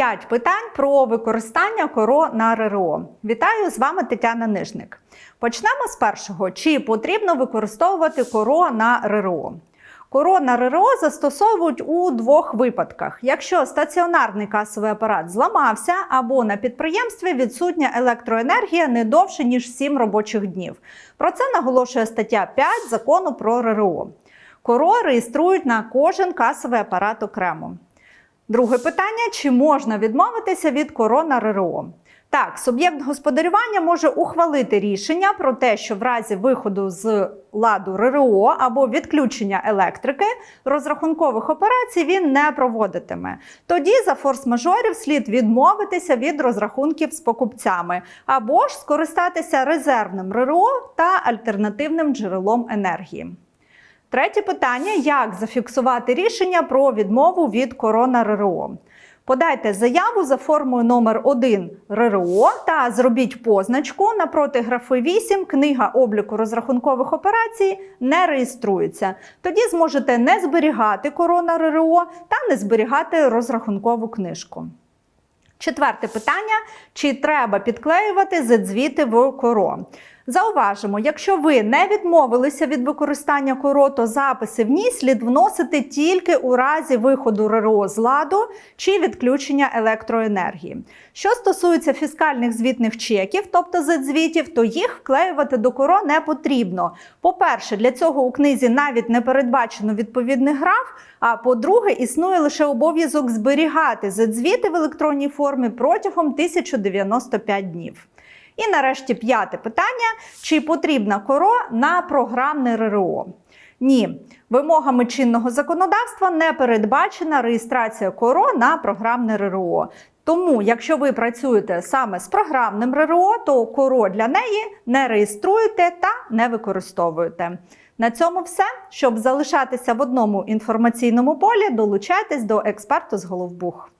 5 питань про використання коро на РРО. Вітаю з вами Тетяна Нижник. Почнемо з першого: чи потрібно використовувати коро на РРО? Коро на РРО застосовують у двох випадках: якщо стаціонарний касовий апарат зламався, або на підприємстві відсутня електроенергія не довше ніж 7 робочих днів. Про це наголошує стаття 5 закону про РРО. Коро реєструють на кожен касовий апарат окремо. Друге питання: чи можна відмовитися від корона РРО? Так, суб'єкт господарювання може ухвалити рішення про те, що в разі виходу з ладу РРО або відключення електрики розрахункових операцій він не проводитиме. Тоді за форс-мажорів слід відмовитися від розрахунків з покупцями або ж скористатися резервним РРО та альтернативним джерелом енергії. Третє питання: як зафіксувати рішення про відмову від корона РРО? Подайте заяву за формою номер 1 РРО та зробіть позначку напроти графи 8 Книга обліку розрахункових операцій не реєструється. Тоді зможете не зберігати корона РРО та не зберігати розрахункову книжку. Четверте питання: чи треба підклеювати зедзвіти в коро? Зауважимо, якщо ви не відмовилися від використання корото записи в ній слід вносити тільки у разі виходу РРО з ладу чи відключення електроенергії. Що стосується фіскальних звітних чеків, тобто зедзвітів, то їх вклеювати до коро не потрібно. По-перше, для цього у книзі навіть не передбачено відповідний граф. А по-друге, існує лише обов'язок зберігати зедзвіти в електронній формі протягом 1095 днів. І нарешті п'яте питання: чи потрібна коро на програмне РРО? Ні, вимогами чинного законодавства не передбачена реєстрація коро на програмне РРО. Тому, якщо ви працюєте саме з програмним РРО, то коро для неї не реєструєте та не використовуєте. На цьому все. Щоб залишатися в одному інформаційному полі, долучайтесь до експерту з Головбух.